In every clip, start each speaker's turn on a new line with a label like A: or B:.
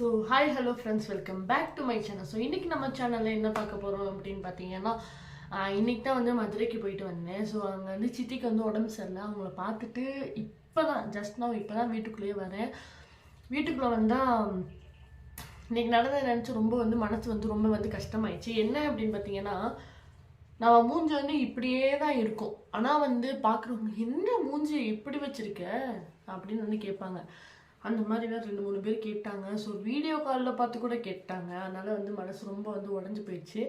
A: So hi hello friends welcome back to my channel so இன்றைக்கி நம்ம சேனலில் என்ன பார்க்க போகிறோம் அப்படின்னு பார்த்தீங்கன்னா இன்றைக்கி தான் வந்து மதுரைக்கு போயிட்டு வந்தேன். ஸோ அங்கே வந்து சித்திக்கு வந்து உடம்பு சரியில்லை. அவங்கள பார்த்துட்டு இப்போ தான் ஜஸ்ட் நான் இப்போ தான் வீட்டுக்குள்ளேயே வரேன். வீட்டுக்குள்ளே வந்தால் இன்றைக்கி நடந்ததை நினச்சி ரொம்ப வந்து மனசு வந்து ரொம்ப வந்து கஷ்டமாயிடுச்சு. என்ன அப்படின்னு பார்த்தீங்கன்னா நம்ம மூஞ்சி வந்து இப்படியே தான் இருக்கும். ஆனால் வந்து பார்க்குறவங்க என்ன மூஞ்சி இப்படி வச்சிருக்க? அப்படின்னு வந்து கேட்பாங்க. அந்த மாதிரி வேறு ரெண்டு மூணு பேர் கேட்டாங்க. ஸோ வீடியோ காலில் பார்த்து கூட கேட்டாங்க. அதனால் வந்து மனசு ரொம்ப வந்து உடஞ்சி போயிடுச்சு.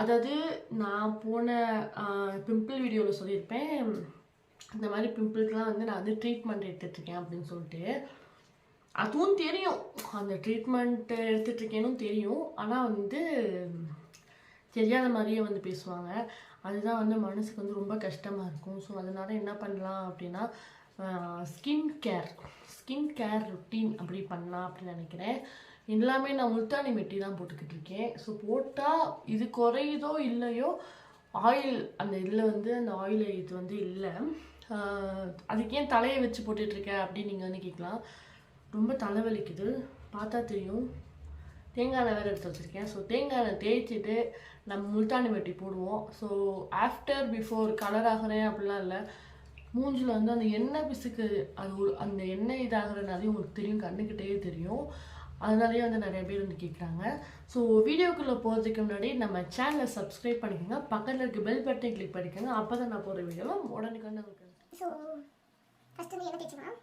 A: அதாவது நான் போன பிம்பிள் வீடியோவில் சொல்லியிருப்பேன். இந்த மாதிரி பிம்பிள்க்கெலாம் வந்து நான் வந்து ட்ரீட்மெண்ட் எடுத்துட்ருக்கேன் அப்படின்னு சொல்லிட்டு. அதுவும் தெரியும். அந்த ட்ரீட்மெண்ட்டு எடுத்துகிட்ருக்கேனும் தெரியும். ஆனால் வந்து தெரியாத மாதிரியே வந்து பேசுவாங்க. அதுதான் வந்து மனசுக்கு வந்து ரொம்ப கஷ்டமாக இருக்கும். ஸோ அதனால் என்ன பண்ணலாம் அப்படின்னா skin care skin care routine அப்படி பண்ணலாம் அப்படின்னு நினைக்கிறேன். எல்லாமே நான் முல்தானி மெட்டி தான் போட்டுக்கிட்டு இருக்கேன். ஸோ போட்டால் இது குறையுதோ இல்லையோ ஆயில் அந்த இதில் வந்து அந்த ஆயில் இது வந்து இல்லை. அதுக்கு ஏன் தலையை வச்சு போட்டுட்ருக்க அப்படின்னு நீங்கள் வந்து கேட்கலாம். ரொம்ப தலைவலிக்குது. பார்த்தா தெரியும். தேங்காய் எண்ணெய் வேறு எடுத்து வச்சுருக்கேன். ஸோ தேங்காய் எண்ணெய் தேய்ச்சிட்டு நம்ம முல்தானி மெட்டி போடுவோம். ஸோ ஆஃப்டர் பிஃபோர் கலர் ஆகிறேன் அப்படிலாம் இல்லை. மூஞ்சில் வந்து அந்த எண்ணெய் பிசுக்கு அது அந்த எண்ணெய் இதாகிறனாலே உங்களுக்கு தெரியும் கண்ணுக்கிட்டே தெரியும். அதனாலேயே வந்து நிறைய பேர் வந்து கேட்குறாங்க ஸோ வீடியோக்குள்ளே போகிறதுக்கு முன்னாடி நம்ம சேனலை சப்ஸ்கிரைப் பண்ணிக்கோங்க. பக்கத்தில் இருக்க பெல் பட்டனை கிளிக் பண்ணிக்கோங்க. அப்போ தான் நான் போகிற வீடியோவில் உடனே வந்து உங்களுக்கு
B: ஸோ ஃபஸ்ட்டு வந்து என்ன தேய்ச்சிக்கலாம்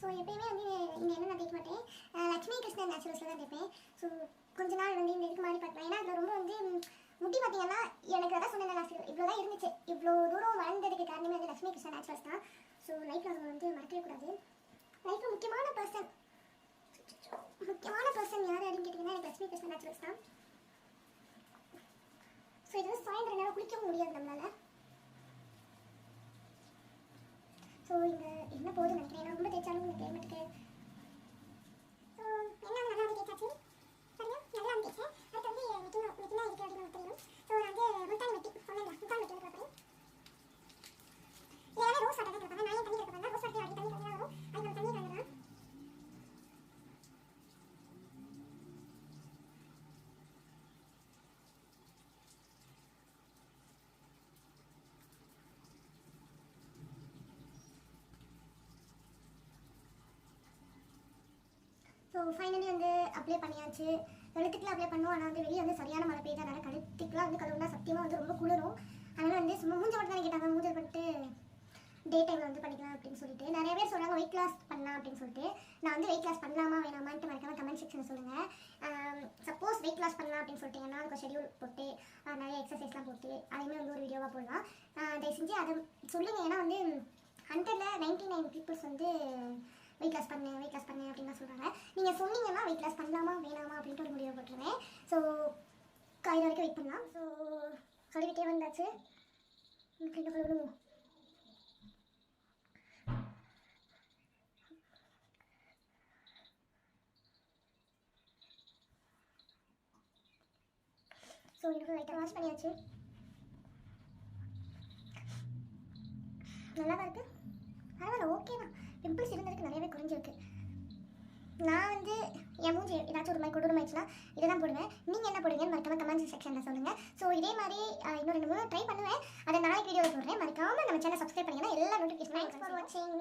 B: ஸோ எப்பயுமே வந்து இங்கே என்ன நான் தேய்க்க மாட்டேன். லக்ஷ்மி கிருஷ்ணன் நேச்சுரல்ஸில் தான் தேய்ப்பேன் ஸோ கொஞ்ச நாள் வந்து இந்த இதுக்கு மாதிரி பார்க்கலாம் ஏன்னா அதில் ரொம்ப வந்து ம், முடி பார்த்தீங்கன்னா எனக்கு அதான் சொன்னேன் நான் இவ்வளோ தான் இருந்துச்சு. இவ்வளோ தூரம் வளர்ந்ததுக்கு காரணமே வந்து லக்ஷ்மி கிருஷ்ணன் நேச்சுரல்ஸ் தான். ஸோ லைஃப்பில் அதை வந்து மறக்கவே கூடாது. லைஃப்பில் முக்கியமான பர்சன் முக்கியமான பர்சன் யார் அப்படின்னு கேட்டிங்கன்னா எனக்கு லக்ஷ்மி கிருஷ்ணன் நேச்சுரல்ஸ் தான். ஸோ இது வந்து சாயந்தரம் நேரம் குளிக்கவும் முடியாது நம்மளால. ஸோ இந்த என்ன போகுதுன்னு நினைக்கிறேன். ரொம்ப தேய்ச்சாலும் இந்த கிளைமேட்டுக்கு ஸோ என்ன நல்லா தேய்ச்சாச்சு சரியா நல்லா வந்து தேய்ச்சேன் அடுத்து வந்து மிக்கினா மிக்கினா இருக்கு அப்படின்னு நமக்கு தெரியும் ஸோ நான் வந்து முத்தானி மெட்டி சொன்னேன் முத்தானி மெட்டி வந்து பார்ப்பேன் இதில் ரோஸ் வாட்டர் தான் கொடுப்பாங்க நான் ஏன் தண்ணி கொடுப்பாங்க ரோஸ் வாட்டர் அப்படி தண்ணி தனியாக வரும் அதுக்கு நம்ம தண்ணி கலந்துடலாம் ஸோ ஃபைனலி வந்து அப்ளை பண்ணியாச்சு. கழுத்துக்குலாம் அப்ளை பண்ணோம். ஆனால் வந்து வெளியே வந்து சரியான மழை பெய்தனால கழுத்துக்குலாம் வந்து கழுவுனா சத்தியமாக வந்து ரொம்ப குளிரும். அதனால் வந்து சும்மா மூஞ்ச மட்டும் தான் கேட்டாங்க. மூஞ்சல் பண்ணிட்டு டே டைமில் வந்து பண்ணிக்கலாம் அப்படின்னு சொல்லிட்டு. நிறைய பேர் சொல்கிறாங்க வெயிட் லாஸ் பண்ணலாம் அப்படின்னு சொல்லிட்டு. நான் வந்து வெயிட் லாஸ் பண்ணலாமா வேணாமான்ட்டு மறக்காம கமெண்ட் செக்ஷன் சொல்லுங்கள் சப்போஸ் வெயிட் லாஸ் பண்ணலாம் அப்படின்னு சொல்லிட்டீங்கன்னா அதுக்கு ஷெடியூல் போட்டு நிறைய எக்ஸசைஸ்லாம் போட்டு அதையுமே வந்து ஒரு வீடியோவாக போடலாம். தயவு செஞ்சு அதை சொல்லுங்கள் ஏன்னா வந்து ஹண்ட்ரடில் நைன்டி நைன் பீப்புள்ஸ் வந்து வெயிட் லாஸ் பண்ணு வெயிட் லாஸ் பண்ணு அப்படின்னு தான் சொல்கிறாங்க நீங்கள் சொன்னீங்கன்னா வெயிட் லாஸ் பண்ணலாமா வேணாமா அப்படின்ட்டு ஒரு முடிவு போட்டுருவேன் ஸோ காயில் வரைக்கும் வெயிட் பண்ணலாம். ஸோ கழுவிட்டே வந்தாச்சு. எனக்கு கழுவிடுவோம் ஸோ எனக்கு லைட்டாக வாஷ் பண்ணியாச்சு. நல்லா தான் இருக்குது பரவாயில்ல ஓகே தான். பிம்பிள்ஸ் இருந்திருக்கு குறைஞ்சிருக்கு நான் வந்து என் மூஞ்சி ஏதாச்சும் ஒரு மாதிரி கொடூரமாயிடுச்சுன்னா இதை தான் போடுவேன். நீங்கள் என்ன போடுவீங்கன்னு மறக்காம கமெண்ட் செக்ஷனில் சொல்லுங்கள் ஸோ இதே மாதிரி இன்னும் ரெண்டு மூணு ட்ரை பண்ணுவேன். அதை நாளைக்கு வீடியோ போடுறேன். மறக்காம நம்ம சேனல் சப்ஸ்கிரைப் பண்ணிங்கன்னா எல்லா நோட்டிஃபிகேஷனும் ஃபார் வாட்சிங்